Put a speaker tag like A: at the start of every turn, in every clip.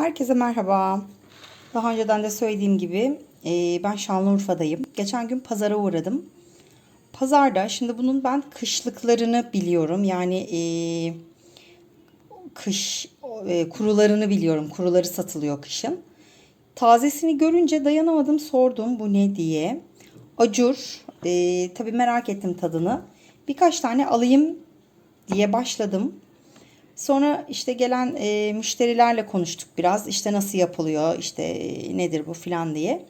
A: Herkese merhaba. Daha önceden de söylediğim gibi e, ben Şanlıurfa'dayım. Geçen gün pazara uğradım. Pazarda şimdi bunun ben kışlıklarını biliyorum. Yani e, kış e, kurularını biliyorum. Kuruları satılıyor kışın. Tazesini görünce dayanamadım sordum bu ne diye. Acur. Tabii merak ettim tadını. Birkaç tane alayım diye başladım. Sonra işte gelen e, müşterilerle konuştuk biraz. İşte nasıl yapılıyor, işte e, nedir bu filan diye.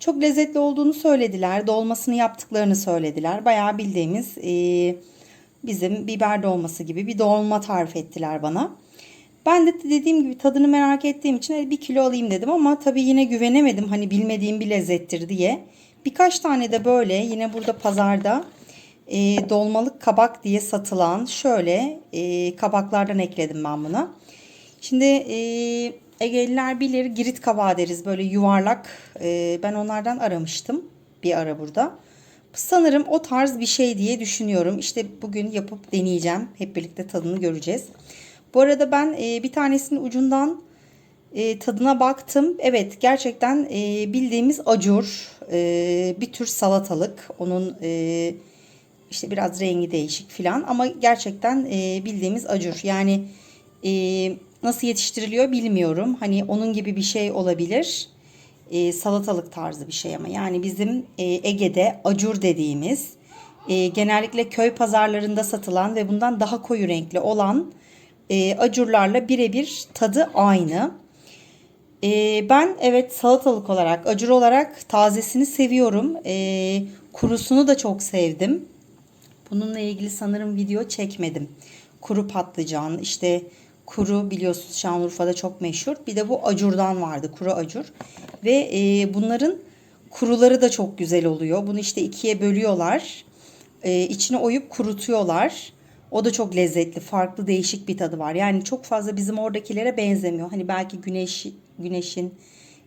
A: Çok lezzetli olduğunu söylediler. Dolmasını yaptıklarını söylediler. Bayağı bildiğimiz e, bizim biber dolması gibi bir dolma tarif ettiler bana. Ben de dediğim gibi tadını merak ettiğim için "Hadi bir kilo alayım dedim ama tabii yine güvenemedim hani bilmediğim bir lezzettir diye. Birkaç tane de böyle yine burada pazarda e, dolmalık kabak diye satılan şöyle e, kabaklardan ekledim ben buna. Şimdi e, Egeliler bilir girit kabağı deriz böyle yuvarlak. E, ben onlardan aramıştım bir ara burada. Sanırım o tarz bir şey diye düşünüyorum. İşte bugün yapıp deneyeceğim. Hep birlikte tadını göreceğiz. Bu arada ben e, bir tanesinin ucundan e, tadına baktım. Evet gerçekten e, bildiğimiz acur e, bir tür salatalık. Onun e, işte biraz rengi değişik filan ama gerçekten e, bildiğimiz acur. Yani e, nasıl yetiştiriliyor bilmiyorum. Hani onun gibi bir şey olabilir. E, salatalık tarzı bir şey ama yani bizim e, Ege'de acur dediğimiz e, genellikle köy pazarlarında satılan ve bundan daha koyu renkli olan e, acurlarla birebir tadı aynı. E, ben evet salatalık olarak, acur olarak tazesini seviyorum. E, kurusunu da çok sevdim. Bununla ilgili sanırım video çekmedim. Kuru patlıcan, işte kuru biliyorsunuz Şanlıurfa'da çok meşhur. Bir de bu acurdan vardı, kuru acur. Ve e, bunların kuruları da çok güzel oluyor. Bunu işte ikiye bölüyorlar. E, içine oyup kurutuyorlar. O da çok lezzetli, farklı, değişik bir tadı var. Yani çok fazla bizim oradakilere benzemiyor. Hani belki güneş güneşin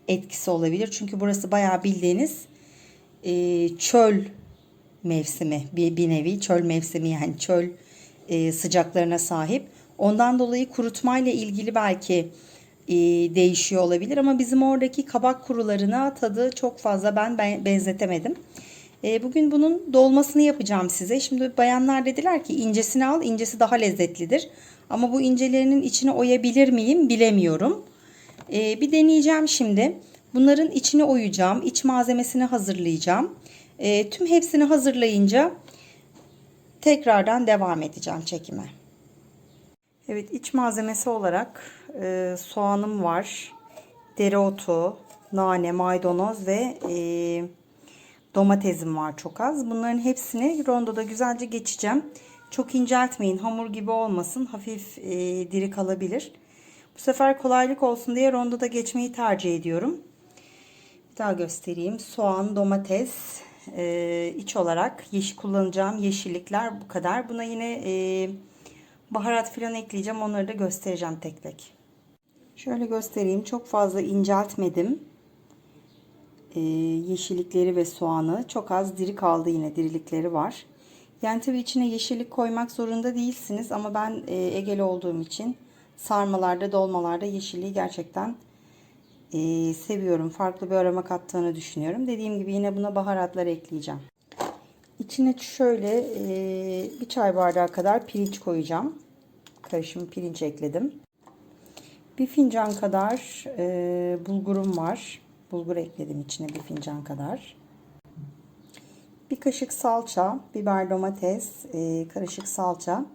A: etkisi olabilir. Çünkü burası bayağı bildiğiniz e, çöl mevsimi bir, bir nevi çöl mevsimi yani çöl e, sıcaklarına sahip. Ondan dolayı kurutmayla ilgili belki e, değişiyor olabilir ama bizim oradaki kabak kurularına tadı çok fazla ben, ben benzetemedim. E, bugün bunun dolmasını yapacağım size. Şimdi bayanlar dediler ki incesini al incesi daha lezzetlidir. Ama bu incelerinin içine oyabilir miyim bilemiyorum. E, bir deneyeceğim şimdi. Bunların içine oyacağım. iç malzemesini hazırlayacağım. E, tüm hepsini hazırlayınca tekrardan devam edeceğim çekime. Evet iç malzemesi olarak e, soğanım var. Dereotu, nane, maydanoz ve e, domatesim var çok az. Bunların hepsini rondoda güzelce geçeceğim. Çok inceltmeyin hamur gibi olmasın. Hafif e, diri kalabilir. Bu sefer kolaylık olsun diye rondoda geçmeyi tercih ediyorum. Bir daha göstereyim. Soğan, domates, e, iç olarak yeşil kullanacağım yeşillikler bu kadar. Buna yine e, baharat falan ekleyeceğim. Onları da göstereceğim tek tek. Şöyle göstereyim. Çok fazla inceltmedim. E, yeşillikleri ve soğanı. Çok az diri kaldı yine dirilikleri var. Yani tabii içine yeşillik koymak zorunda değilsiniz. Ama ben e, Egeli olduğum için sarmalarda, dolmalarda yeşilliği gerçekten e, seviyorum. Farklı bir aroma kattığını düşünüyorum. Dediğim gibi yine buna baharatlar ekleyeceğim. İçine şöyle e, bir çay bardağı kadar pirinç koyacağım. Karışım pirinç ekledim. Bir fincan kadar e, bulgurum var. Bulgur ekledim içine bir fincan kadar. Bir kaşık salça, biber domates, e, karışık salça.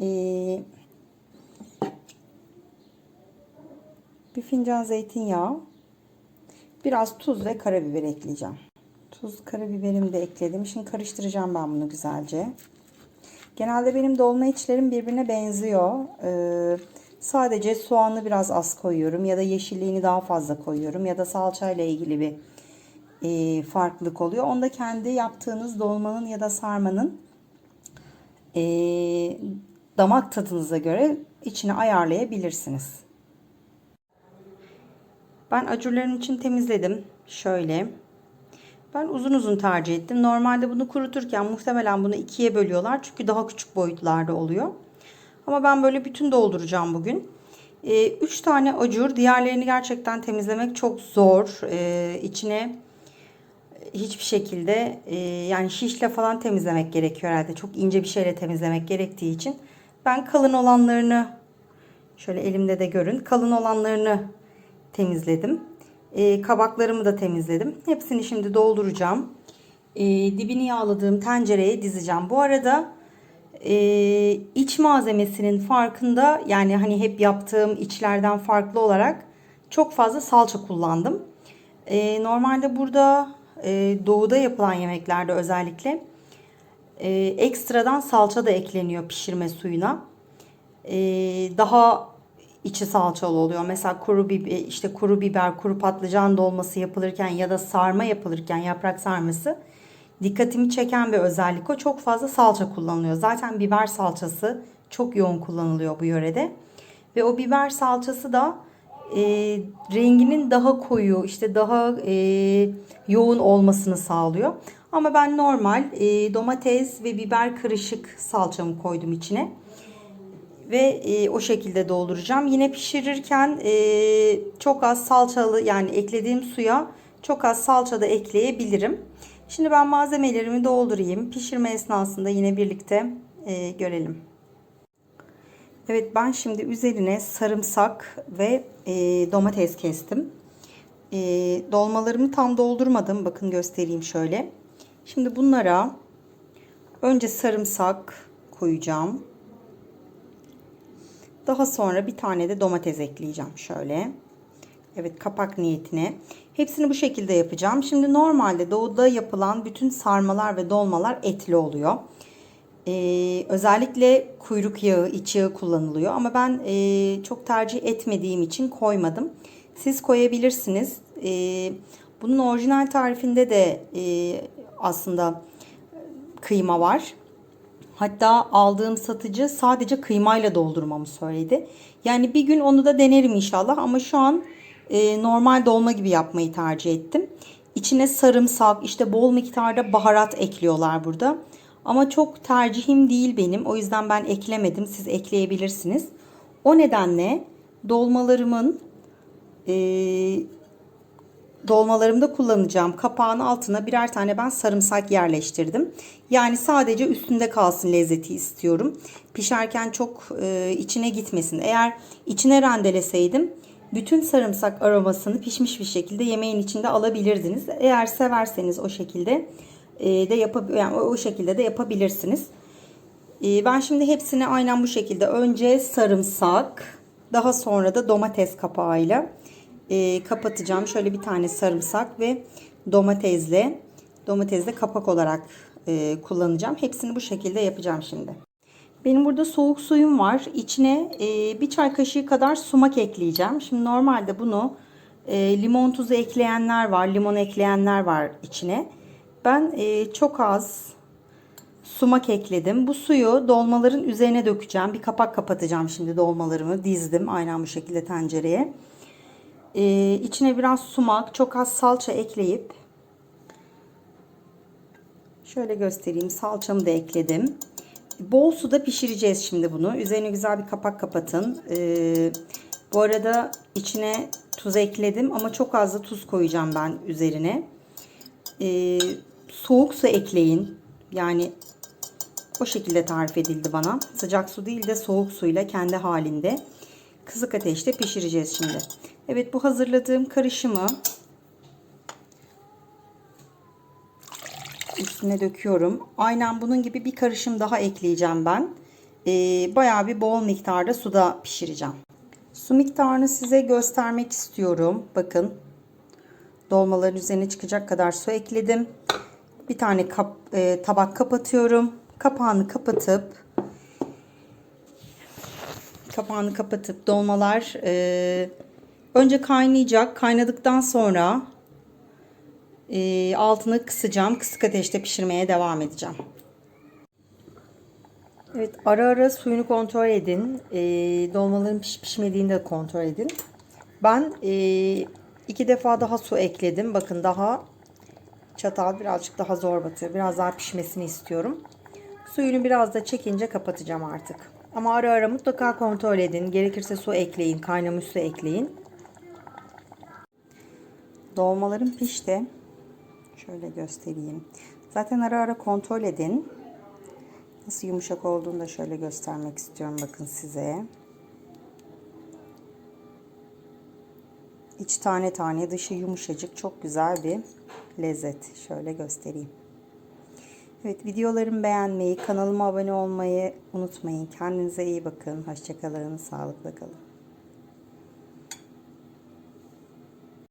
A: E, fincan zeytinyağı, biraz tuz ve karabiber ekleyeceğim. Tuz, karabiberimi de ekledim. Şimdi karıştıracağım ben bunu güzelce. Genelde benim dolma içlerim birbirine benziyor. Ee, sadece soğanı biraz az koyuyorum ya da yeşilliğini daha fazla koyuyorum ya da salçayla ilgili bir e, farklılık oluyor. Onda kendi yaptığınız dolmanın ya da sarmanın e, damak tadınıza göre içine ayarlayabilirsiniz. Ben acurların için temizledim. Şöyle. Ben uzun uzun tercih ettim. Normalde bunu kuruturken muhtemelen bunu ikiye bölüyorlar. Çünkü daha küçük boyutlarda oluyor. Ama ben böyle bütün dolduracağım bugün. 3 tane acur. Diğerlerini gerçekten temizlemek çok zor. E, içine hiçbir şekilde e, yani şişle falan temizlemek gerekiyor herhalde. Çok ince bir şeyle temizlemek gerektiği için ben kalın olanlarını şöyle elimde de görün. Kalın olanlarını temizledim. E, kabaklarımı da temizledim. Hepsini şimdi dolduracağım. E, dibini yağladığım tencereye dizeceğim. Bu arada e, iç malzemesinin farkında yani hani hep yaptığım içlerden farklı olarak çok fazla salça kullandım. E, normalde burada e, doğuda yapılan yemeklerde özellikle e, ekstradan salça da ekleniyor pişirme suyuna. E, daha içi salçalı oluyor. Mesela kuru biber, işte kuru biber, kuru patlıcan dolması yapılırken ya da sarma yapılırken yaprak sarması dikkatimi çeken bir özellik o. Çok fazla salça kullanılıyor. Zaten biber salçası çok yoğun kullanılıyor bu yörede. Ve o biber salçası da e, renginin daha koyu, işte daha e, yoğun olmasını sağlıyor. Ama ben normal e, domates ve biber karışık salçamı koydum içine. Ve e, o şekilde dolduracağım. Yine pişirirken e, çok az salçalı yani eklediğim suya çok az salça da ekleyebilirim. Şimdi ben malzemelerimi doldurayım. Pişirme esnasında yine birlikte e, görelim. Evet ben şimdi üzerine sarımsak ve e, domates kestim. E, dolmalarımı tam doldurmadım. Bakın göstereyim şöyle. Şimdi bunlara önce sarımsak koyacağım. Daha sonra bir tane de domates ekleyeceğim şöyle. Evet kapak niyetine. Hepsini bu şekilde yapacağım. Şimdi normalde doğuda yapılan bütün sarmalar ve dolmalar etli oluyor. Ee, özellikle kuyruk yağı, iç yağı kullanılıyor. Ama ben e, çok tercih etmediğim için koymadım. Siz koyabilirsiniz. Ee, bunun orijinal tarifinde de e, aslında kıyma var. Hatta aldığım satıcı sadece kıymayla doldurmamı söyledi. Yani bir gün onu da denerim inşallah ama şu an e, normal dolma gibi yapmayı tercih ettim. İçine sarımsak, işte bol miktarda baharat ekliyorlar burada. Ama çok tercihim değil benim. O yüzden ben eklemedim. Siz ekleyebilirsiniz. O nedenle dolmalarımın e, dolmalarımda kullanacağım kapağın altına birer tane ben sarımsak yerleştirdim. Yani sadece üstünde kalsın lezzeti istiyorum. Pişerken çok e, içine gitmesin. Eğer içine rendeleseydim bütün sarımsak aromasını pişmiş bir şekilde yemeğin içinde alabilirdiniz. Eğer severseniz o şekilde e, de yapab yani o şekilde de yapabilirsiniz. E, ben şimdi hepsini aynen bu şekilde önce sarımsak, daha sonra da domates kapağıyla e, kapatacağım. Şöyle bir tane sarımsak ve domatesle domatesle kapak olarak e, kullanacağım. Hepsini bu şekilde yapacağım şimdi. Benim burada soğuk suyum var. İçine e, bir çay kaşığı kadar sumak ekleyeceğim. Şimdi normalde bunu e, limon tuzu ekleyenler var, limon ekleyenler var içine. Ben e, çok az sumak ekledim. Bu suyu dolmaların üzerine dökeceğim. Bir kapak kapatacağım şimdi dolmalarımı. Dizdim aynen bu şekilde tencereye. Ee, içine biraz sumak, çok az salça ekleyip şöyle göstereyim. Salçamı da ekledim. Bol suda pişireceğiz şimdi bunu. Üzerine güzel bir kapak kapatın. Ee, bu arada içine tuz ekledim ama çok az da tuz koyacağım ben üzerine. Ee, soğuk su ekleyin. Yani o şekilde tarif edildi bana. Sıcak su değil de soğuk suyla kendi halinde kısık ateşte pişireceğiz şimdi. Evet bu hazırladığım karışımı üstüne döküyorum. Aynen bunun gibi bir karışım daha ekleyeceğim ben. Ee, bayağı bir bol miktarda suda pişireceğim. Su miktarını size göstermek istiyorum. Bakın dolmaların üzerine çıkacak kadar su ekledim. Bir tane kap, e, tabak kapatıyorum. Kapağını kapatıp kapağını kapatıp dolmalar e, önce kaynayacak. Kaynadıktan sonra e, altını kısacağım. Kısık ateşte pişirmeye devam edeceğim. Evet ara ara suyunu kontrol edin. E, dolmaların piş pişmediğini de kontrol edin. Ben e, iki defa daha su ekledim. Bakın daha çatal birazcık daha zor batıyor. Biraz daha pişmesini istiyorum. Suyunu biraz da çekince kapatacağım artık. Ama ara ara mutlaka kontrol edin. Gerekirse su ekleyin, kaynamış su ekleyin. Dolmalarım pişti. Şöyle göstereyim. Zaten ara ara kontrol edin. Nasıl yumuşak olduğunu da şöyle göstermek istiyorum bakın size. İç tane tane, dışı yumuşacık, çok güzel bir lezzet. Şöyle göstereyim. Evet, videolarımı beğenmeyi, kanalıma abone olmayı unutmayın. Kendinize iyi bakın. Hoşçakalın, sağlıkla kalın.